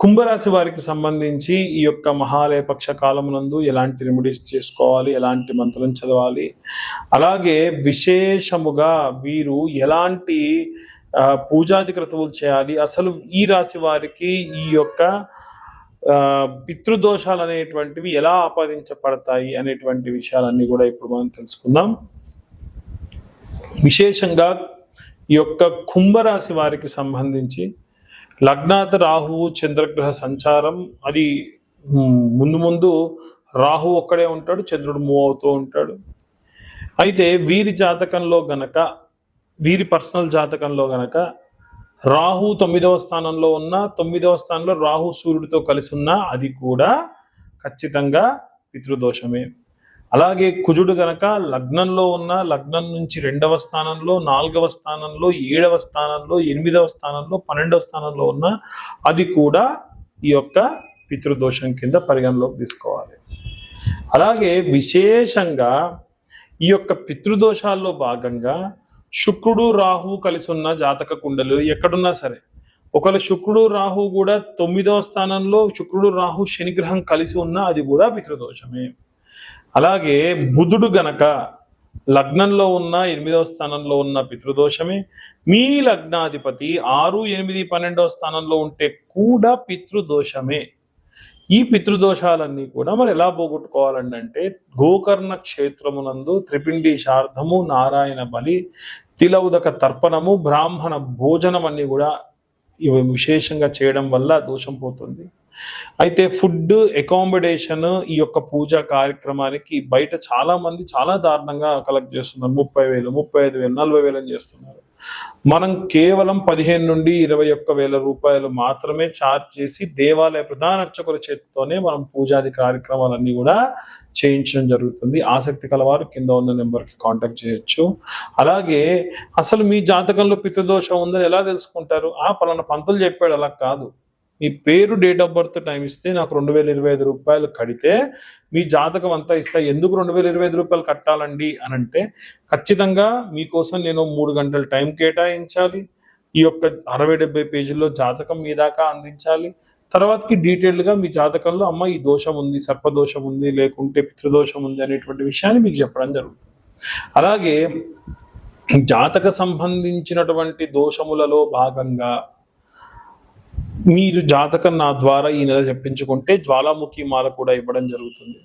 కుంభరాశి వారికి సంబంధించి ఈ యొక్క మహాలయపక్ష కాలమునందు ఎలాంటి రెమెడీస్ చేసుకోవాలి ఎలాంటి మంత్రం చదవాలి అలాగే విశేషముగా వీరు ఎలాంటి పూజాది క్రతువులు చేయాలి అసలు ఈ రాశి వారికి ఈ యొక్క పితృదోషాలు అనేటువంటివి ఎలా ఆపాదించబడతాయి అనేటువంటి విషయాలన్నీ కూడా ఇప్పుడు మనం తెలుసుకుందాం. విశేషంగా ఈ యొక్క కుంభరాశి వారికి సంబంధించి లగ్నాత్ రాహువు చంద్రగ్రహ సంచారం. అది ముందు ముందు రాహు ఒక్కడే ఉంటాడు చంద్రుడు మూవ్ అవుతూ ఉంటాడు. అయితే వీరి జాతకంలో గనక వీరి పర్సనల్ జాతకంలో గనక రాహు తొమ్మిదవ స్థానంలో ఉన్న తొమ్మిదవ స్థానంలో రాహు సూర్యుడితో కలిసి ఉన్నా అది కూడా ఖచ్చితంగా పితృదోషమే. అలాగే కుజుడు గనక లగ్నంలో ఉన్న లగ్నం నుంచి రెండవ స్థానంలో నాలుగవ స్థానంలో ఏడవ స్థానంలో ఎనిమిదవ స్థానంలో పన్నెండవ స్థానంలో ఉన్న అది కూడా ఈ యొక్క పితృదోషం కింద పరిగణలోకి తీసుకోవాలి. అలాగే విశేషంగా ఈ యొక్క పితృదోషాల్లో భాగంగా శుక్రుడు రాహువు కలిసి ఉన్న జాతక కుండలు ఎక్కడున్నా సరే ఒకవేళ శుక్రుడు రాహు కూడా తొమ్మిదవ స్థానంలో శుక్రుడు రాహు శనిగ్రహం కలిసి ఉన్నా అది కూడా పితృదోషమే. అలాగే బుధుడు గనక లగ్నంలో ఉన్న ఎనిమిదవ స్థానంలో ఉన్న పితృదోషమే మీ లగ్నాధిపతి ఆరు ఎనిమిది పన్నెండవ స్థానంలో ఉంటే కూడా పితృదోషమే. ఈ పితృదోషాలన్నీ కూడా మరి ఎలా పోగొట్టుకోవాలండి అంటే గోకర్ణ క్షేత్రమునందు త్రిపిండి శార్ధము నారాయణ బలి తిలౌదక తర్పణము బ్రాహ్మణ భోజనం అన్నీ కూడా ఇవి విశేషంగా చేయడం వల్ల దోషం పోతుంది. అయితే ఫుడ్ అకామిడేషన్ ఈ యొక్క పూజా కార్యక్రమానికి బయట చాలా మంది చాలా దారుణంగా కలెక్ట్ చేస్తున్నారు. ముప్పై వేలు ముప్పై ఐదు వేలు నలభై వేలు అని చేస్తున్నారు. మనం కేవలం పదిహేను నుండి ఇరవై ఒక్క వేల రూపాయలు మాత్రమే ఛార్జ్ చేసి దేవాలయ ప్రధాన అర్చకుల చేతితోనే మనం పూజాది కార్యక్రమాలన్నీ కూడా చేయించడం జరుగుతుంది. ఆసక్తి కలవారు కింద ఉన్న నెంబర్కి కాంటాక్ట్ చేయొచ్చు. అలాగే అసలు మీ జాతకంలో పితృదోషం ఉందని ఎలా తెలుసుకుంటారు? ఆ పలానా పంతులు చెప్పాడు అలా కాదు. మీ పేరు డేట్ ఆఫ్ బర్త్ టైం ఇస్తే నాకు రెండు వేల ఇరవై ఐదు రూపాయలు కడితే మీ జాతకం అంతా ఇస్తా. ఎందుకు రెండు వేల ఇరవై ఐదు రూపాయలు కట్టాలండి? అని అంటే ఖచ్చితంగా మీకోసం నేను మూడు గంటల టైం కేటాయించాలి. ఈ యొక్క అరవై డెబ్బై పేజీల్లో జాతకం మీ దాకా అందించాలి. తర్వాతకి డీటెయిల్డ్గా మీ జాతకంలో అమ్మ ఈ దోషం ఉంది సర్పదోషం ఉంది లేకుంటే పితృదోషం ఉంది అనేటువంటి విషయాన్ని మీకు చెప్పడం జరుగుతుంది. అలాగే జాతక సంబంధించినటువంటి దోషములలో భాగంగా మీరు జాతకం నా ద్వారా ఈ నెల చెప్పించుకుంటే జ్వాలాముఖి మాల కూడా ఇవ్వడం జరుగుతుంది.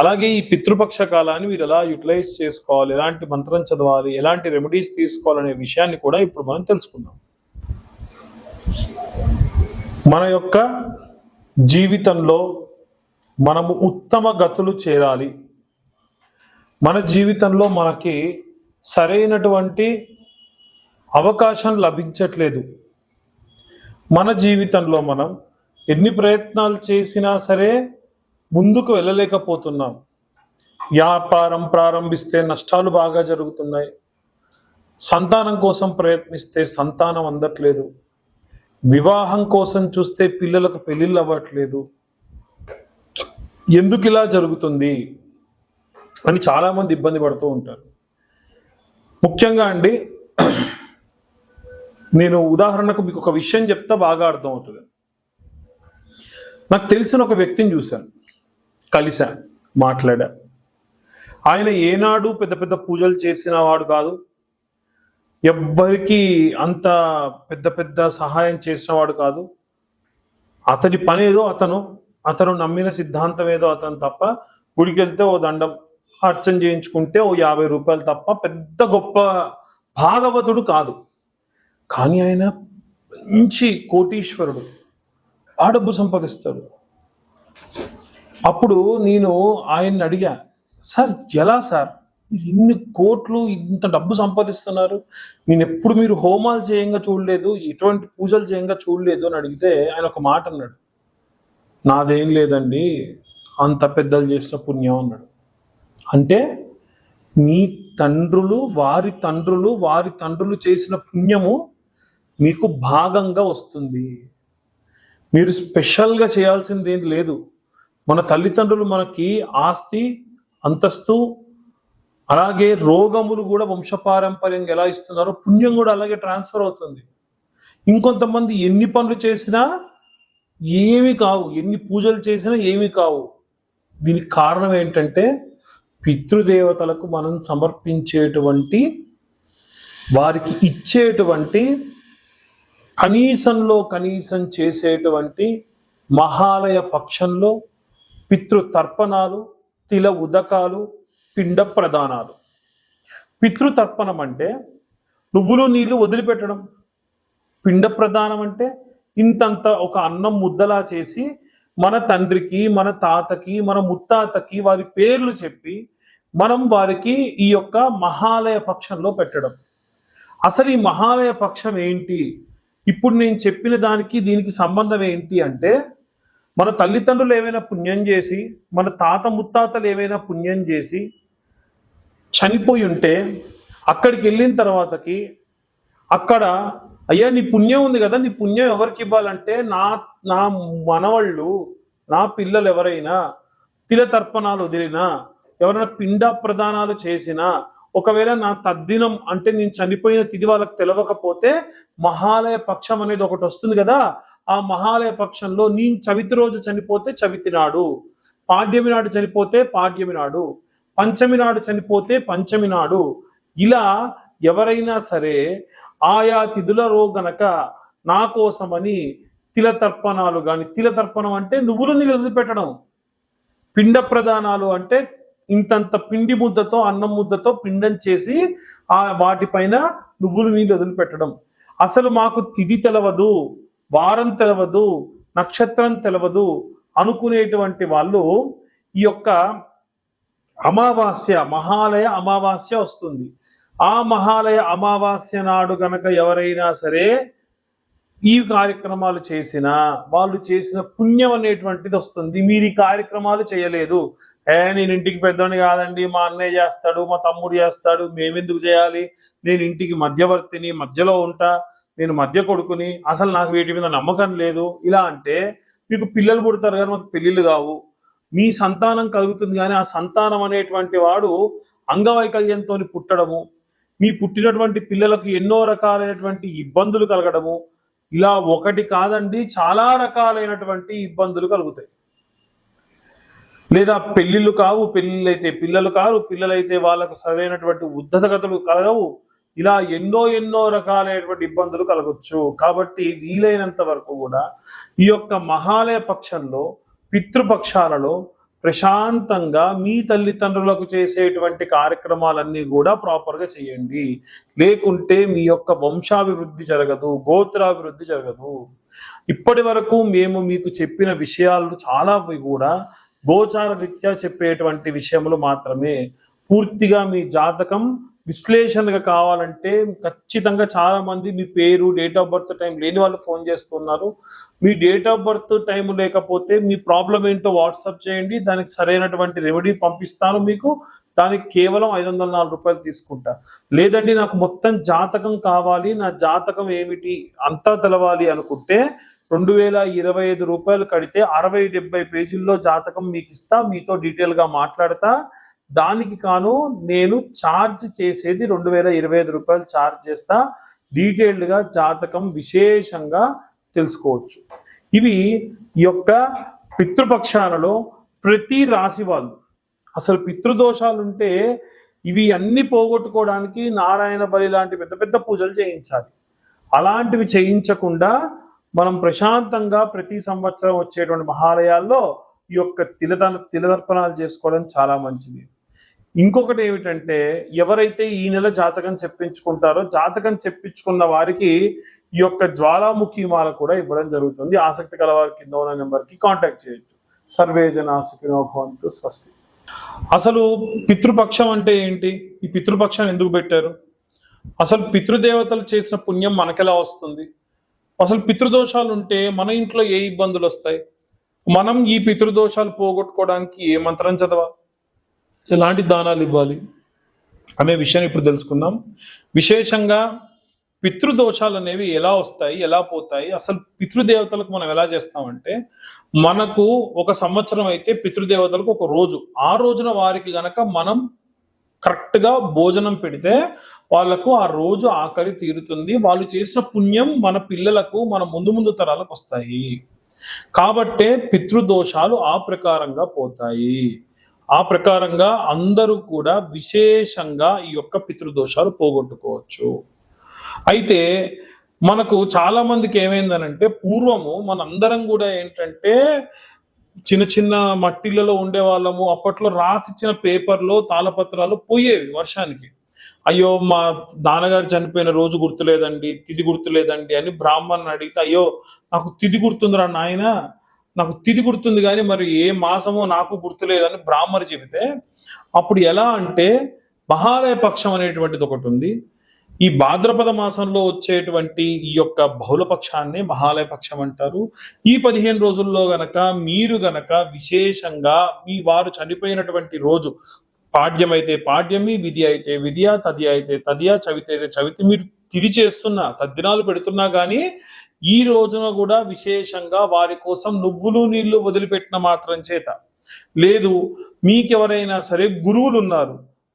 అలాగే ఈ పితృపక్ష కాలాన్ని మీరు ఎలా యూటిలైజ్ చేసుకోవాలి ఎలాంటి మంత్రం చదవాలి ఎలాంటి రెమెడీస్ తీసుకోవాలనే విషయాన్ని కూడా ఇప్పుడు మనం తెలుసుకుందాం. మన యొక్క జీవితంలో మనము ఉత్తమ గతులు చేరాలి. మన జీవితంలో మనకి సరైనటువంటి అవకాశం లభించట్లేదు. మన జీవితంలో మనం ఎన్ని ప్రయత్నాలు చేసినా సరే ముందుకు వెళ్ళలేకపోతున్నాం. వ్యాపారం ప్రారంభిస్తే నష్టాలు బాగా జరుగుతున్నాయి. సంతానం కోసం ప్రయత్నిస్తే సంతానం అందట్లేదు. వివాహం కోసం చూస్తే పిల్లలకు పెళ్ళిళ్ళు అవ్వట్లేదు. ఎందుకు ఇలా జరుగుతుంది? అని చాలామంది ఇబ్బంది పడుతూ ఉంటారు. ముఖ్యంగా అండి నేను ఉదాహరణకు మీకు ఒక విషయం చెప్తా బాగా అర్థమవుతుంది. నాకు తెలిసిన ఒక వ్యక్తిని చూశాను. కలిశా మాట్లాడా ఆయన ఏనాడు పెద్ద పెద్ద పూజలు చేసిన వాడు కాదు ఎవ్వరికీ అంత పెద్ద పెద్ద సహాయం చేసిన వాడు కాదు. అతని పని ఏదో అతను అతను నమ్మిన సిద్ధాంతం ఏదో అతను తప్ప గుడికి వెళ్తే ఓ దండం అర్చన చేయించుకుంటే ఓ యాభై రూపాయలు తప్ప పెద్ద గొప్ప భాగవతుడు కాదు. కానీ ఆయన మంచి కోటీశ్వరుడు. ఆ డబ్బు సంపాదిస్తాడు. అప్పుడు నేను ఆయన్ని అడిగా సార్ ఎలా సార్? ఇన్ని కోట్లు ఇంత డబ్బు సంపాదిస్తున్నారు. నేను ఎప్పుడు మీరు హోమాలు చేయంగా చూడలేదు ఎటువంటి పూజలు చేయంగా చూడలేదు అని అడిగితే ఆయన ఒక మాట అన్నాడు. నాదేం లేదండి అంత పెద్దలు చేసిన పుణ్యం అన్నాడు. అంటే మీ తండ్రులు వారి తండ్రులు వారి తండ్రులు చేసిన పుణ్యము మీకు భాగంగా వస్తుంది. మీరు స్పెషల్గా చేయాల్సింది ఏం లేదు. మన తల్లిదండ్రులు మనకి ఆస్తి అంతస్తు అలాగే రోగములు కూడా వంశపారంపర్యంగా ఎలా ఇస్తున్నారో పుణ్యం కూడా అలాగే ట్రాన్స్ఫర్ అవుతుంది. ఇంకొంతమంది ఎన్ని పనులు చేసినా ఏమి కావు. ఎన్ని పూజలు చేసినా ఏమి కావు. దీనికి కారణం ఏంటంటే పితృదేవతలకు మనం సమర్పించేటువంటి వారికి ఇచ్చేటువంటి కనీసంలో కనీసం చేసేటువంటి మహాలయ పక్షంలో పితృ తర్పణాలు తిల ఉదకాలు పిండ ప్రధానాలు పితృతర్పణం అంటే నువ్వులు నీళ్ళు వదిలిపెట్టడం. పిండ ప్రధానం అంటే ఇంతంత ఒక అన్నం ముద్దలా చేసి మన తండ్రికి మన తాతకి మన ముత్తాతకి వారి పేర్లు చెప్పి మనం వారికి ఈ యొక్క మహాలయ పక్షంలో పెట్టడం. అసలు ఈ మహాలయ పక్షం ఏంటి? ఇప్పుడు నేను చెప్పిన దానికి దీనికి సంబంధం ఏంటి అంటే మన తల్లిదండ్రులు ఏమైనా పుణ్యం చేసి మన తాత ముత్తాతలు ఏమైనా పుణ్యం చేసి చనిపోయి ఉంటే అక్కడికి వెళ్ళిన తర్వాతకి అక్కడ అయ్యా నీ పుణ్యం ఉంది కదా నీ పుణ్యం ఎవరికి ఇవ్వాలంటే నా నా మనవళ్ళు నా పిల్లలు ఎవరైనా తిలతర్పణాలు వదిలినా ఎవరైనా పిండ ప్రదానాలు చేసినా ఒకవేళ నా తద్దినం అంటే నేను చనిపోయిన తిథి వాళ్ళకి తెలవకపోతే మహాలయ పక్షం అనేది ఒకటి వస్తుంది కదా ఆ మహాలయ పక్షంలో నేను చవితి రోజు చనిపోతే చవితి నాడు పాడ్యమి నాడు చనిపోతే పాడ్యమి నాడు పంచమి నాడు చనిపోతే పంచమి నాడు. ఇలా ఎవరైనా సరే ఆయా తిథులలో గనక నా కోసమని తిల తర్పణాలు కానీ తిల తర్పణం అంటే నువ్వులు నీళ్ళు వదిలిపెట్టడం. పిండ ప్రదానాలు అంటే ఇంతంత పిండి ముద్దతో అన్నం ముద్దతో పిండం చేసి ఆ వాటిపైన నువ్వులు నీళ్ళు వదిలిపెట్టడం. అసలు మాకు తిథి తెలవదు వారం తెలవదు నక్షత్రం తెలవదు అనుకునేటువంటి వాళ్ళు ఈ యొక్క అమావాస్య మహాలయ అమావాస్య వస్తుంది. ఆ మహాలయ అమావాస్య నాడు గనక ఎవరైనా సరే ఈ కార్యక్రమాలు చేసిన వాళ్ళు చేసిన పుణ్యం అనేటువంటిది వస్తుంది. మీరు ఈ కార్యక్రమాలు చేయలేదు. ఏ నేను ఇంటికి పెద్దోని కాదండి మా అన్నయ్య చేస్తాడు మా తమ్ముడు చేస్తాడు మేమెందుకు చేయాలి? నేను ఇంటికి మధ్యవర్తిని మధ్యలో ఉంటా నేను మధ్య కొడుకుని అసలు నాకు వీటి మీద నమ్మకం లేదు. ఇలా అంటే మీకు పిల్లలు పుడతారు కానీ మాకు పెళ్ళిళ్ళు కావు. మీ సంతానం కలుగుతుంది కానీ ఆ సంతానం అనేటువంటి వాడు అంగవైకల్యంతో పుట్టడము మీ పుట్టినటువంటి పిల్లలకు ఎన్నో రకాలైనటువంటి ఇబ్బందులు కలగడము ఇలా ఒకటి కాదండి చాలా రకాలైనటువంటి ఇబ్బందులు కలుగుతాయి. లేదా పెళ్ళిళ్ళు కావు పెళ్ళిళ్ళైతే అయితే పిల్లలు కారు పిల్లలైతే వాళ్ళకు సరైనటువంటి ఉద్ధతగతులు కలగవు ఇలా ఎన్నో ఎన్నో రకాలైనటువంటి ఇబ్బందులు కలగొచ్చు. కాబట్టి వీలైనంత వరకు కూడా ఈ యొక్క మహాలయ పక్షంలో పితృపక్షాలలో ప్రశాంతంగా మీ తల్లిదండ్రులకు చేసేటువంటి కార్యక్రమాలన్నీ కూడా ప్రాపర్గా చేయండి. లేకుంటే మీ యొక్క వంశాభివృద్ధి జరగదు గోత్రాభివృద్ధి జరగదు. ఇప్పటి వరకు మేము మీకు చెప్పిన విషయాలు చాలా కూడా గోచార రీత్యా చెప్పేటువంటి విషయములు మాత్రమే. పూర్తిగా మీ జాతకం విశ్లేషణగా కావాలంటే ఖచ్చితంగా చాలామంది మీ పేరు డేట్ ఆఫ్ బర్త్ టైం లేని వాళ్ళు ఫోన్ చేస్తున్నారు. మీ డేట్ ఆఫ్ బర్త్ టైం లేకపోతే మీ ప్రాబ్లం ఏంటో వాట్సాప్ చేయండి. దానికి సరైనటువంటి రెమెడీ పంపిస్తాను మీకు. దానికి కేవలం ఐదు వందల నాలుగు రూపాయలు తీసుకుంటా. లేదండి నాకు మొత్తం జాతకం కావాలి. నా జాతకం ఏమిటి అంతా తెలవాలి అనుకుంటే రెండు వేల ఇరవై ఐదు రూపాయలు కడితే అరవై డెబ్బై పేజీల్లో జాతకం మీకు ఇస్తా. మీతో డీటెయిల్గా మాట్లాడతా. దానికి కాను నేను ఛార్జ్ చేసేది రెండు వేల ఇరవై ఐదు రూపాయలు ఛార్జ్ చేస్తా. డీటెయిల్డ్గా జాతకం విశేషంగా తెలుసుకోవచ్చు. ఇవి ఈ యొక్క పితృపక్షాలలో ప్రతి రాశి వాళ్ళు. అసలు పితృదోషాలు ఉంటే ఇవి అన్ని పోగొట్టుకోవడానికి నారాయణ బలి లాంటి పెద్ద పెద్ద పూజలు చేయించాలి. అలాంటివి చేయించకుండా మనం ప్రశాంతంగా ప్రతి సంవత్సరం వచ్చేటువంటి మహాలయాల్లో ఈ యొక్క తిలదన తిలదర్పణాలు చేసుకోవడం చాలా మంచిది. ఇంకొకటి ఏమిటంటే ఎవరైతే ఈ నెల జాతకం చెప్పించుకుంటారో జాతకం చెప్పించుకున్న వారికి ఈ యొక్క జ్వాలాముఖి మాల కూడా ఇవ్వడం జరుగుతుంది. ఆసక్తి గల కింద ఉన్న నెంబర్కి కాంటాక్ట్ చేయొచ్చు. సర్వే జనా భవంతు స్వస్తి. అసలు పితృపక్షం అంటే ఏంటి? ఈ పితృపక్షాన్ని ఎందుకు పెట్టారు? అసలు పితృదేవతలు చేసిన పుణ్యం మనకెలా వస్తుంది? అసలు పితృదోషాలు ఉంటే మన ఇంట్లో ఏ ఇబ్బందులు వస్తాయి? మనం ఈ పితృదోషాలు పోగొట్టుకోవడానికి ఏ మంత్రం చదవాలి ఎలాంటి దానాలు ఇవ్వాలి? అనే విషయాన్ని ఇప్పుడు తెలుసుకుందాం. విశేషంగా పితృదోషాలు అనేవి ఎలా వస్తాయి ఎలా పోతాయి అసలు పితృదేవతలకు మనం ఎలా చేస్తామంటే మనకు ఒక సంవత్సరం అయితే పితృదేవతలకు ఒక రోజు. ఆ రోజున వారికి గనక మనం కరెక్ట్గా భోజనం పెడితే వాళ్ళకు ఆ రోజు ఆకలి తీరుతుంది. వాళ్ళు చేసిన పుణ్యం మన పిల్లలకు మన ముందు ముందు తరాలకు వస్తాయి. కాబట్టే పితృదోషాలు ఆ ప్రకారంగా పోతాయి. ఆ ప్రకారంగా అందరూ కూడా విశేషంగా ఈ యొక్క పితృదోషాలు పోగొట్టుకోవచ్చు. అయితే మనకు చాలా మందికి ఏమైందనంటే పూర్వము మనందరం కూడా ఏంటంటే చిన్న చిన్న మట్టిలలో ఉండే వాళ్ళము అప్పట్లో రాసిచ్చిన పేపర్లో తాళపత్రాలు పోయేవి వర్షానికి. అయ్యో మా నాన్నగారు చనిపోయిన రోజు గుర్తులేదండి తిది గుర్తులేదండి అని బ్రాహ్మణ్ అడిగితే అయ్యో నాకు తిది గుర్తుందిరా నాయన నాకు తిది గుర్తుంది కానీ మరి ఏ మాసమో నాకు గుర్తులేదని బ్రాహ్మణి చెబితే అప్పుడు ఎలా అంటే మహాలయ పక్షం అనేటువంటిది ఒకటి ఉంది. ఈ భాద్రపద మాసంలో వచ్చేటువంటి ఈ యొక్క బహుళ పక్షాన్ని మహాలయ పక్షం అంటారు. ఈ పదిహేను రోజుల్లో గనక మీరు గనక విశేషంగా మీ వారు చనిపోయినటువంటి రోజు పాడ్యం అయితే పాడ్యమి విధి అయితే విధియా తది అయితే తదియా చవితి అయితే చవితి మీరు తిది చేస్తున్నా తద్దినాలు పెడుతున్నా కానీ ఈ రోజున కూడా విశేషంగా వారి కోసం నువ్వులు నీళ్ళు వదిలిపెట్టిన మాత్రం చేత. లేదు మీకెవరైనా సరే గురువులు ఉన్నారు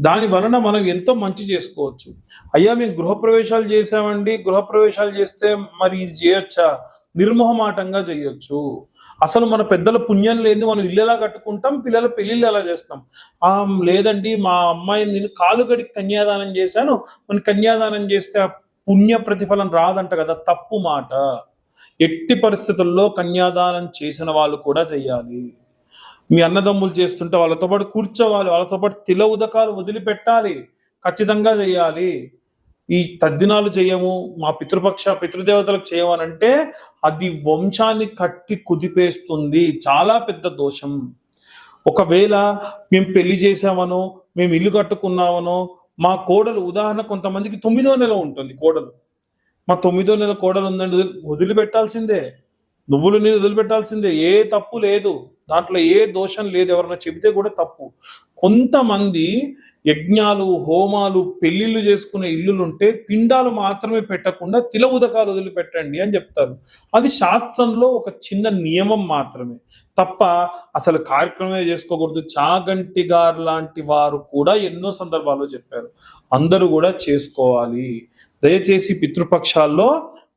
దాని వలన మనం ఎంతో మంచి చేసుకోవచ్చు. అయ్యా మేము గృహప్రవేశాలు చేసామండి గృహప్రవేశాలు చేస్తే మరి ఇది చేయొచ్చా? నిర్మోహమాటంగా చేయొచ్చు. అసలు మన పెద్దల పుణ్యం లేదు మనం ఇల్లు ఎలా కట్టుకుంటాం? పిల్లల పెళ్ళిళ్ళు ఎలా చేస్తాం? ఆ లేదండి మా అమ్మాయిని నేను కాలు గడికి కన్యాదానం చేశాను. మన కన్యాదానం చేస్తే ఆ పుణ్య ప్రతిఫలం రాదంట కదా తప్పు మాట. ఎట్టి పరిస్థితుల్లో కన్యాదానం చేసిన వాళ్ళు కూడా చెయ్యాలి మీ అన్నదమ్ములు చేస్తుంటే వాళ్ళతో పాటు కూర్చోవాలి వాళ్ళతో పాటు తిల ఉదకాలు వదిలిపెట్టాలి ఖచ్చితంగా చేయాలి. ఈ తద్దినాలు చేయము మా పితృపక్ష పితృదేవతలకు చేయమనంటే అది వంశాన్ని కట్టి కుదిపేస్తుంది. చాలా పెద్ద దోషం. ఒకవేళ మేము పెళ్ళి చేసామనో మేము ఇల్లు కట్టుకున్నామనో మా కోడలు ఉదాహరణ కొంతమందికి తొమ్మిదో నెల ఉంటుంది కోడలు. మా తొమ్మిదో నెల కోడలు ఉందండి వదిలిపెట్టాల్సిందే. నువ్వులు నేను వదిలిపెట్టాల్సిందే. ఏ తప్పు లేదు. దాంట్లో ఏ దోషం లేదు ఎవరన్నా చెబితే కూడా తప్పు. కొంతమంది యజ్ఞాలు హోమాలు పెళ్ళిళ్ళు చేసుకునే ఇల్లులు ఉంటే పిండాలు మాత్రమే పెట్టకుండా తిల ఉదకాలు వదిలిపెట్టండి అని చెప్తారు. అది శాస్త్రంలో ఒక చిన్న నియమం మాత్రమే. తప్ప అసలు కార్యక్రమమే చేసుకోకూడదు. చాగంటి గారు లాంటి వారు కూడా ఎన్నో సందర్భాల్లో చెప్పారు. అందరూ కూడా చేసుకోవాలి. దయచేసి పితృపక్షాల్లో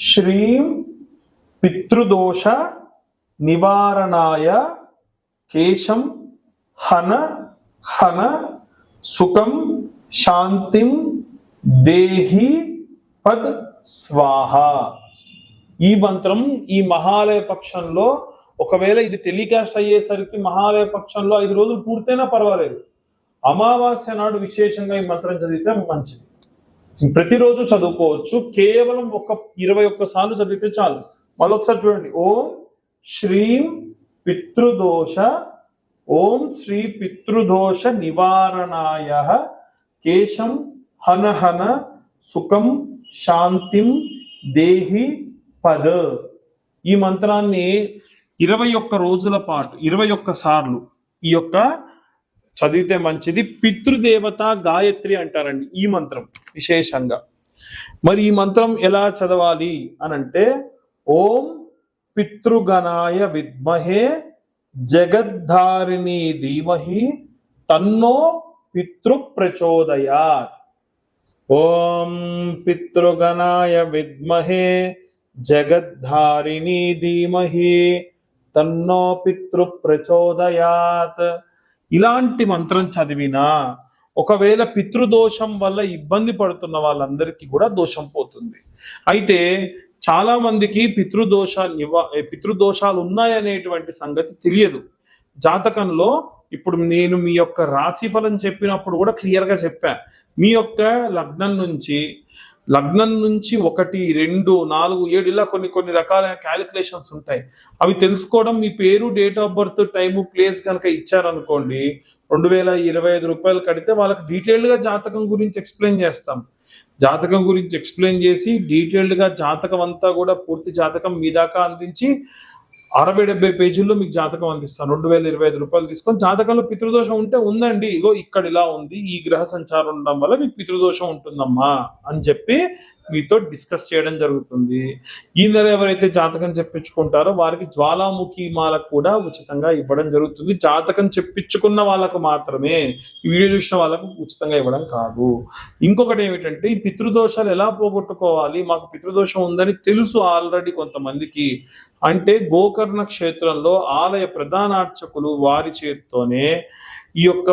శ్రీం పితృదోష నివారణాయ కేశం హన హన సుఖం శాంతిం దేహి పద్ స్వాహ. ఈ మంత్రం ఈ మహాలయ పక్షంలో ఒకవేళ ఇది టెలికాస్ట్ అయ్యేసరికి మహాలయ పక్షంలో ఐదు రోజులు పూర్తయినా పర్వాలేదు. అమావాస్య నాడు విశేషంగా ఈ మంత్రం చదివితే మంచిది. ప్రతిరోజు చదువుకోవచ్చు. కేవలం ఒక ఇరవై ఒక్క సార్లు చదివితే చాలు. మళ్ళీ ఒకసారి చూడండి. ఓం శ్రీం పితృదోష ఓం శ్రీ పితృదోష నివారణాయ. కేశం హనహన సుఖం శాంతిం దేహి పద. ఈ మంత్రాన్ని ఇరవై ఒక్క రోజుల పాటు ఇరవై ఒక్క సార్లు ఈ యొక్క చదివితే మంచిది. పితృదేవత గాయత్రి అంటారండి ఈ మంత్రం విశేషంగా. మరి ఈ మంత్రం ఎలా చదవాలి అని అంటే ఓం పితృగణాయ విద్మహే జగద్ధారిణి ధీమహి తన్నో పితృ ప్రచోదయాత్ ఓం పితృగణాయ విద్మహే జగద్ధారిణి ధీమహి తన్నో పితృ ప్రచోదయాత్ ఇలాంటి మంత్రం చదివినా ఒకవేళ పితృదోషం వల్ల ఇబ్బంది పడుతున్న వాళ్ళందరికీ కూడా దోషం పోతుంది. అయితే చాలా మందికి పితృదోషాలు నివా పితృదోషాలు ఉన్నాయనేటువంటి సంగతి తెలియదు. జాతకంలో ఇప్పుడు నేను మీ యొక్క రాశి ఫలం చెప్పినప్పుడు కూడా క్లియర్గా చెప్పాను చెప్పా. మీ యొక్క లగ్నం నుంచి లగ్నం నుంచి ఒకటి రెండు నాలుగు ఏడు ఇలా కొన్ని కొన్ని రకాలైన క్యాలిక్యులేషన్స్ ఉంటాయి. అవి తెలుసుకోవడం మీ పేరు date of birth time place కనుక ఇచ్చారనుకోండి రెండు వేల ఇరవై ఐదు రూపాయలు కడితే వాళ్ళకి డీటెయిల్డ్గా జాతకం గురించి ఎక్స్ప్లెయిన్ చేస్తాం. జాతకం గురించి ఎక్స్ప్లెయిన్ చేసి డీటెయిల్డ్గా జాతకం అంతా కూడా పూర్తి జాతకం మీ దాకా అందించి అరవై డెబ్బై పేజీల్లో మీకు జాతకం అందిస్తాను. రెండు వేల ఇరవై ఐదు రూపాయలు తీసుకొని జాతకంలో పితృదోషం ఉంటే ఉందండి. ఇగో ఇక్కడ ఇలా ఉంది. ఈ గ్రహ సంచారం ఉండడం వల్ల మీకు పితృదోషం ఉంటుందమ్మా అని చెప్పి మీతో డిస్కస్ చేయడం జరుగుతుంది. ఈ నెల ఎవరైతే జాతకం చెప్పించుకుంటారో వారికి జ్వాలాముఖి మాల కూడా ఉచితంగా ఇవ్వడం జరుగుతుంది. జాతకం చెప్పించుకున్న వాళ్ళకు మాత్రమే వీడియో చూసిన వాళ్ళకు ఉచితంగా ఇవ్వడం కాదు. ఇంకొకటి ఏమిటంటే ఈ పితృదోషాలు ఎలా పోగొట్టుకోవాలి? మాకు పితృదోషం ఉందని తెలుసు ఆల్రెడీ కొంతమందికి. అంటే గోకర్ణ క్షేత్రంలో ఆలయ ప్రధానార్చకులు వారి చేత్తోనే ఈ యొక్క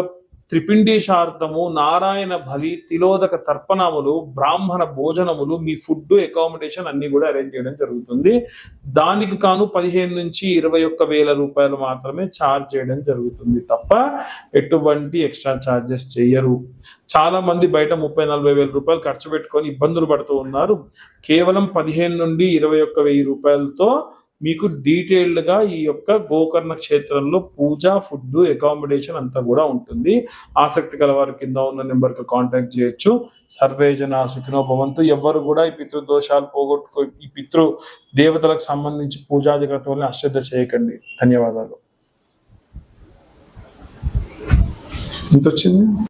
త్రిపిండీశార్థము నారాయణ బలి తిలోదక తర్పణములు బ్రాహ్మణ భోజనములు మీ ఫుడ్ అకామిడేషన్ అన్ని కూడా అరేంజ్ చేయడం జరుగుతుంది. దానికి కాను పదిహేను నుంచి ఇరవై ఒక్క వేల రూపాయలు మాత్రమే ఛార్జ్ చేయడం జరుగుతుంది తప్ప ఎటువంటి ఎక్స్ట్రా ఛార్జెస్ చేయరు. చాలా మంది బయట ముప్పై నలభై వేల రూపాయలు ఖర్చు పెట్టుకొని ఇబ్బందులు పడుతూ ఉన్నారు. కేవలం పదిహేను నుండి ఇరవై ఒక్క వెయ్యి రూపాయలతో మీకు డీటెయిల్డ్గా ఈ యొక్క గోకర్ణ క్షేత్రంలో పూజ ఫుడ్ అకామిడేషన్ అంతా కూడా ఉంటుంది. ఆసక్తి గల వారి కింద ఉన్న నెంబర్కి కాంటాక్ట్ చేయొచ్చు. సర్వేజన సుఖినో భవంతు. ఎవ్వరు కూడా ఈ పితృ దోషాలు పోగొట్టుకో ఈ పితృ దేవతలకు సంబంధించి పూజాది క్రతువుల్ని అశ్రద్ధ చేయకండి. ధన్యవాదాలు. ఎంత వచ్చింది